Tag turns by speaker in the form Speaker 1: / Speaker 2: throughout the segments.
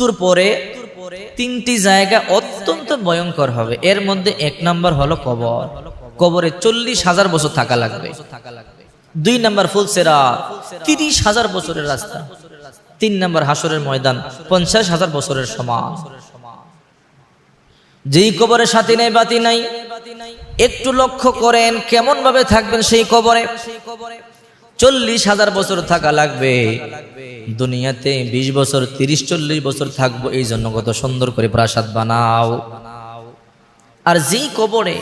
Speaker 1: মৃত্যুর পরে তিনটি জায়গা অত্যন্ত ভয়ঙ্কর হবে। এর মধ্যে এক নম্বর হলো কবর। কবরে চল্লিশ হাজার বছর থাকা লাগবে। দুই নাম্বার ফুলসেরা তিরিশ হাজার বছরের রাস্তা। তিন নম্বর হাসরের ময়দান, পঞ্চাশ হাজার বছরের সমান যেই কবরে সাথী নাই, বাতি নাই, একটু লক্ষ্য করেন কেমন ভাবে থাকবেন সেই কবরে। চল্লিশ হাজার বছর থাকা লাগবে। দুনিয়াতে বিশ বছর, তিরিশ, চল্লিশ বছর থাকব, এই জন্য কত সুন্দর করে প্রাসাদ বানাও। আর যেই কবরে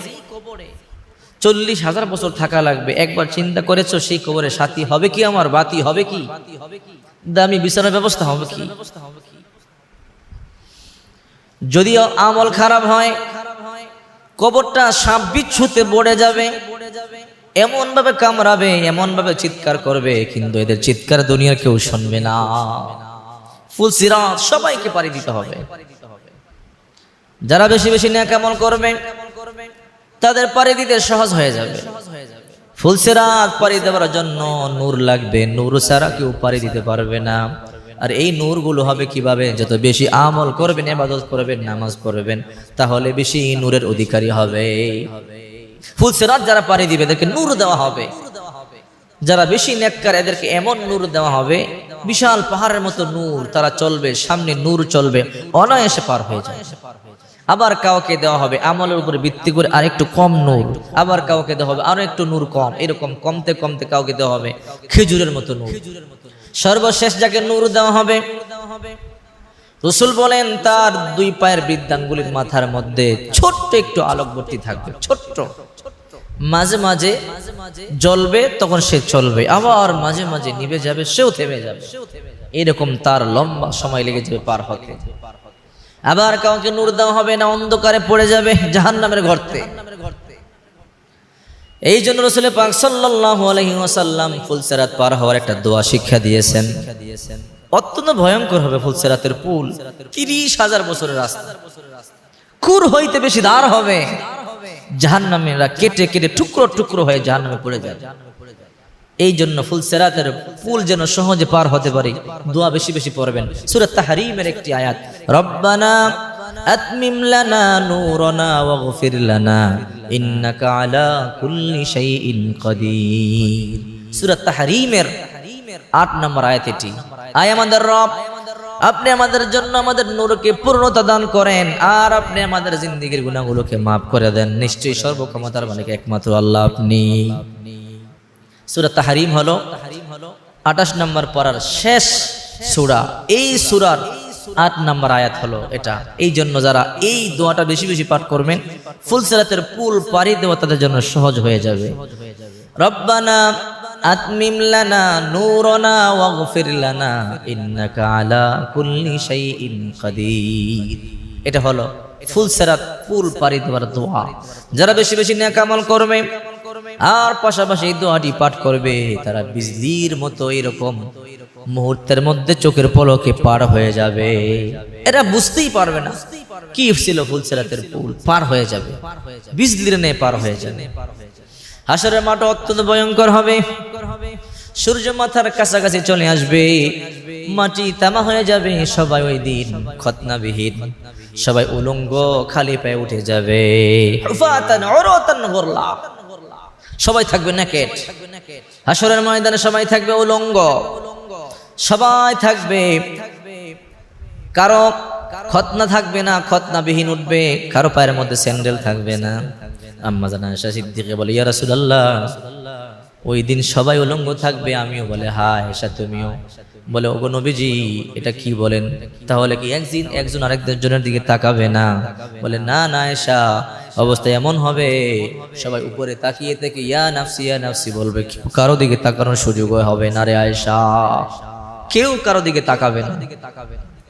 Speaker 1: চল্লিশ হাজার বছর থাকা লাগবে, একবার চিন্তা করেছ, সেই কবরে সাথী হবে কি আমার, বাতি হবে কি? দামি বিছানার ব্যবস্থা হবে কি? যদিও আমল খারাপ হয়, কবরটা সাপ বিচ্ছুতে পড়ে যাবে এমন ভাবে কামড়াবে এমন ভাবে চিৎকার করবে, কিন্তু এদের চিৎকার দুনিয়ার কেউ শুনবে না। ফুল সবাইকে পারি দিতে হবে। যারা বেশি বেশি ন্যাক আমল করবে, তাদের পারি দিতে সহজ হয়ে যাবে। ফুল পারি দেওয়ার জন্য নূর লাগবে। নূর ছাড়া কেউ পারি দিতে পারবে না। আর এই নূরগুলো হবে কীভাবে? যত বেশি আমল করবেন এবাদত করবেন, নামাজ পড়বেন, তাহলে বেশি নূরের অধিকারী হবে। ফুল সেরাত যারা পারি দিবে, এদেরকে নূর দেওয়া হবে। যারা বেশি নেককার, এদেরকে এমন নূর দেওয়া হবে, বিশাল পাহাড়ের মতো নূর, তারা চলবে, সামনে নূর চলবে, অনায়াসে পার হয়ে যায় আবার কাউকে দেওয়া হবে আমলের উপরে ভিত্তি করে আরেকটু কম নূর, আবার কাউকে দেওয়া হবে আরও একটু নূর কম, এরকম কমতে কমতে কাউকে দেওয়া হবে খেজুরের মতো নূর। সর্বশেষ যাকে নূর দেওয়া হবে রসুল বলেন, তার দুই পায়ের বিদ্যানগুলির মাথার মধ্যে ছোট্ট একটু আলোকবর্তী থাকবে, ছোট্ট। মাঝে মাঝে জ্বলবে, তখন সে চলবে। আবার মাঝে মাঝে নিভে যাবে, সেও থেমে যাবে। এরকম তার লম্বা সময় লেগে যাবে পার হতে। আবার কাউকে নূর দেওয়া হবে না, অন্ধকারে পড়ে যাবে জাহান নামের গর্তে এই জন্য রসুলের পাক সাল্লাল্লাহু আলাইহি ওয়াসাল্লাম ফুলসেরাত পার হওয়ার একটা দোয়া শিক্ষা দিয়েছেন। অত্যন্ত ভয়ঙ্কর হবে ফুলসেরাতের পুল তিরিশ হাজার বছরের রাস্তা। কুর হইতে বেশি দাঁড় হবে। জাহান্নামীরা কেটে কেটে টুকরো টুকরো হয়ে জাহান্নামে পড়ে যায়। এই জন্য ফুলসেরাতের পুল যেন সহজে পার হতে পারে, দোয়া বেশি বেশি পড়বেন। সূরা তাহরিমের একটি আয়াত, রব্বানা আতমিম লানা নূরানা ওয়াগফির লানা, ইন্নাকা আলা কুল্লি শাইইন কাদির। সূরা তাহরিমের 8 নম্বর আয়াত এটি। আয় আমাদের রব, আপনি আমাদের জন্য আমাদের নূরকে পূর্ণতা দান করেন, আর আপনি আমাদের জিন্দিগির গুনাহগুলোকে মাফ করে দেন। নিশ্চয়ই সর্বক্ষমতার মালিক একমাত্র আল্লাহ আপনি। সূরা তাহরিম হলো আঠাশ নম্বর পড়ার শেষ সূরা। এই সূরার আট নম্বর আয়াত হলো এটা। এই জন্য যারা এই দোয়াটা বেশি বেশি পাঠ করবেন ফুলসিরাতের পুল পাড়ি দেওয়া তাদের জন্য সহজ হয়ে যাবে। রব্বানা আতমিম লানা নূরানা ওয়াগফির লানা, ইন্নাকা আলা কুল্লি শাইইন কাদির। এটা হলো ফুলসিরাত পুল পাড়ি দেওয়ার দোয়া। যারা বেশি বেশি নেক আমল করবে, আর পাশাপাশি দোয়াটি পাঠ করবে, তারা বিজলির মতো এরকম মুহূর্তের মধ্যে চোখের পলকে পার হয়ে যাবে। এরা বুঝতেই পারবে না কি ছিল ফুলসেরাতের পুল পার হয়ে যাবে। বিজলির নে পার হয়ে যাবে। হাসরের মাঠ অত্যন্ত ভয়ঙ্কর হবে। সূর্য মাথার কাছাকাছি চলে আসবে। মাটি তামা হয়ে যাবে, সবাই ওই দিন খতনাবিহীন। সবাই উলঙ্গ, খালি পায়ে উঠে যাবে। সবাই থাকবে নেকেট হাসরের ময়দানে সবাই থাকবে উলঙ্গ। সবাই থাকবে। কারও খতনা থাকবে না খতনা বিহীন উঠবে। কারও পায়ের মধ্যে স্যান্ডেল থাকবে না। আম্মা জানা সিদ্দিকে বলে, ইয়া রাসূলুল্লাহ। ওই দিন সবাই উলঙ্গ থাকবে, আমিও বলে, হায় এসা তুমিও। বলে, ওগো নবীজি, এটা কি বলেন? তাহলে কি একদিন একজন আরেক আরেকজনের দিকে তাকাবে না? বলে, না না এসা, অবস্থা এমন হবে। সবাই উপরে তাকিয়ে থেকে, ইয়া নাফসি ইয়া নাফসি, বলবে, কারও দিকে তাকানোর সুযোগ হবে না রে আয়েশা। কেউ কারও দিকে তাকাবে না।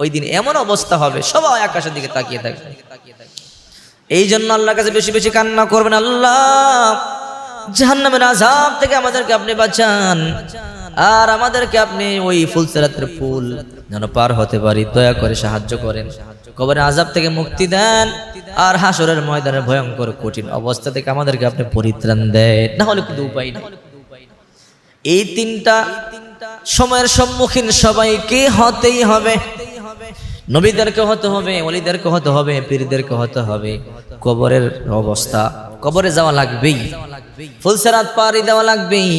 Speaker 1: ওই দিন এমন অবস্থা হবে, সবাই আকাশের দিকে তাকিয়ে থাকবে। এই জন্য আল্লাহর কাছে বেশি বেশি কান্না করবেন, আল্লাহ। জাহান্নামের আযাব থেকে আমাদেরকে আপনি বাঁচান। আর আমাদেরকে আপনি ওই ফুলসেরাতের ফুল যেন পার হতে পারি, দয়া করে সাহায্য করেন। কবরের আজাব থেকে মুক্তি দেন আর হাসরের ময়দানের ভয়ঙ্কর, কঠিন অবস্থা থেকে আমাদেরকে আপনি পরিত্রাণ দেন। না হলে কিন্তু উপায় নেই। এই তিনটা সময়ের সম্মুখীন সবাইকে হতেই হবে? নবীদেরকে হতে হবে অলিদেরকে হতে হবে, পীরদেরকে হতে হবে। কবরের অবস্থা কবরে যাওয়া লাগবেই। ফুলসেরাত পাড়ি দেওয়া লাগবেই।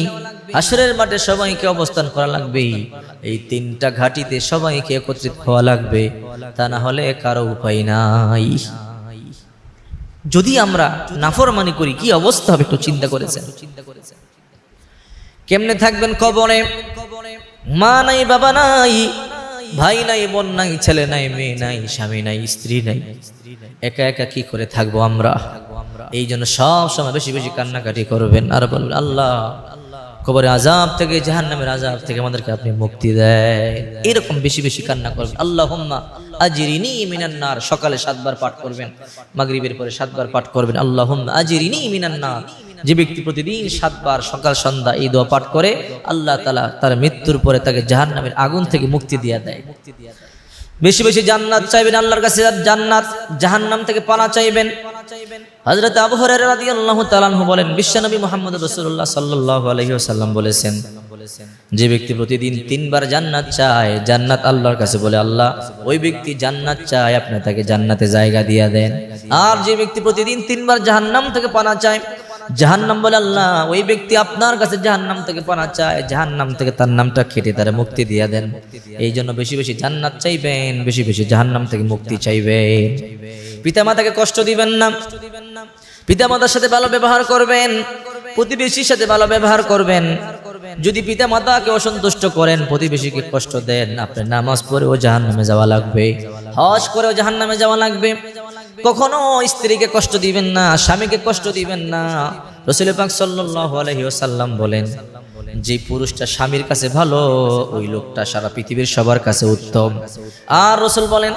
Speaker 1: হাসরের মাঠে সবাইকে অবস্থান করা লাগবে এই তিনটা ঘাটিতে সবাইকে একত্রিত হওয়া লাগবে। তা না হলে কারও উপায় নাই। যদি আমরা নাফরমানি করি, কি অবস্থা হবে একটু চিন্তা করেছেন? কেমনে থাকবেন কবরে? মা নাই, বাবা নাই, ভাই নাই, বোন নাই, ছেলে নাই, মেয়ে নাই, স্বামী নাই, স্ত্রী নাই। একা একা কি করে থাকব আমরা? এই জন্য সব সময় বেশি বেশি কান্নাকাটি করবেন। আর বলবেন, আল্লাহ, কবরে আজাব থেকে, জাহান্নামের আজাব থেকে আমাদেরকে আপনি মুক্তি দেয় এরকম বেশি বেশি কান্না করবেন। আল্লাহ আজিরিনি মিনান্নার সকালে সাতবার পাঠ করবেন, মাগরিবের পরে সাতবার পাঠ করবেন। আল্লাহ আজিরিনি মিনান্নার যে ব্যক্তি প্রতিদিন সাতবার সকাল, সন্ধ্যা এই দোয়া পাঠ করে, আল্লাহ তালা তার মৃত্যুর পরে তাকে জাহান নামের আগুন থেকে মুক্তি দিয়ে দেয়। বেশি বেশি জান্নাত চাইবেন, আল্লাহর কাছে জান্নাত, জাহান্নাম থেকে পানা চাইবেন। হযরত আবু হুরায়রা রাদিয়াল্লাহু তাআলা আনহু বলেন বিশ্বনবী মুহাম্মদ রাসূলুল্লাহ সাল্লাল্লাহু আলাইহি ওয়াসাল্লাম বলেছেন, যে ব্যক্তি প্রতিদিন তিনবার জান্নাত চায়, জান্নাত আল্লাহর কাছে বলে, আল্লাহ, ওই ব্যক্তি জান্নাত চায়, আপনি তাকে জান্নাতে জায়গা দিয়ে দেন। আর যে ব্যক্তি প্রতিদিন তিনবার জাহান্নাম থেকে পানা চায়, জাহান্নাম বলে, আল্লাহ, ওই ব্যক্তি আপনার কাছে জাহান্নাম থেকে পানা চায়, জাহান্নাম থেকে তার নামটা কেটে তারা মুক্তি দিয়ে দেন। এই জন্য বেশি বেশি জান্নাত চাইবেন, বেশি বেশি জাহান্নাম থেকে মুক্তি চাইবেন। পিতা মাতাকে কষ্ট দিবেন না। পিতা মাতার সাথে ভালো ব্যবহার করবেন। প্রতিবেশীর সাথে ভালো ব্যবহার করবেন। যদি পিতা মাতাকে অসন্তুষ্ট করেন, প্রতিবেশীকে কষ্ট দেন। আপনার নামাজ পড়েও জাহান নামে যাওয়া লাগবে। হজ করেও জাহান নামে যাওয়া লাগবে। কখনো স্ত্রীকে কষ্ট দিবেন না, স্বামীকে কষ্ট দিবেন না। রসুল পাক সাল্লাল্লাহু আলাইহি ওয়াসাল্লাম বলেন যে পুরুষটা স্বামীর কাছে ভালো, ওই লোকটা সারা পৃথিবীর সবার কাছে উত্তম। আর রসুল বলেন,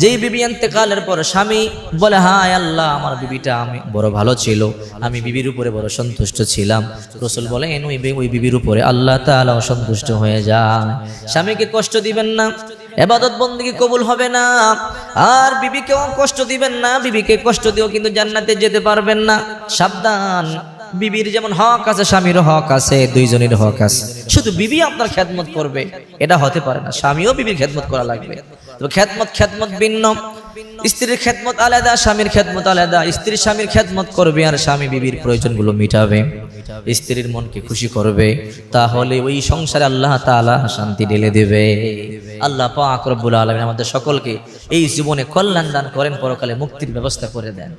Speaker 1: যেই বিবি আনতে কালের পর স্বামী বলে, হায় আল্লাহ, আমার বিবিটা আমি বড় ভালো ছিল। আমি বিবির উপরে বড় সন্তুষ্ট ছিলাম। রসুল বলেন, ওই ওই বিবির উপরে আল্লাহ তাআলা অসন্তুষ্ট হয়ে যায় স্বামীকে কষ্ট দিবেন না, এবাদত বন্দিকে কবুল হবে না। আর বিবিকেও কষ্ট দিবেন না, বিবিকে কষ্ট দিও কিন্তু জান্নাতে যেতে পারবেন না। সাবধান বিবির যেমন হক আছে, স্বামীরও হক আছে দুইজনের হক আছে। শুধু বিবি আপনার খেদমত করবে, এটা হতে পারে না। স্বামীও বিবির খেদমত করা লাগবে। তো খেদমত খেদমত ভিন্ন। স্ত্রীর খেদমত আলাদা, স্বামীর খেদমত আলাদা। স্ত্রী স্বামীর খেদমত করবে আর স্বামী বিবির প্রয়োজনগুলো মিটাবে। স্ত্রীর মনকে খুশি করবে, তাহলে ওই সংসারে আল্লাহ তাআলা শান্তি ঢেলে দেবে। আল্লাহ পাক রব্বুল আলামিন আমাদের সকলকে এই জীবনে কল্যাণ দান করেন, পরকালে মুক্তির ব্যবস্থা করে দেন।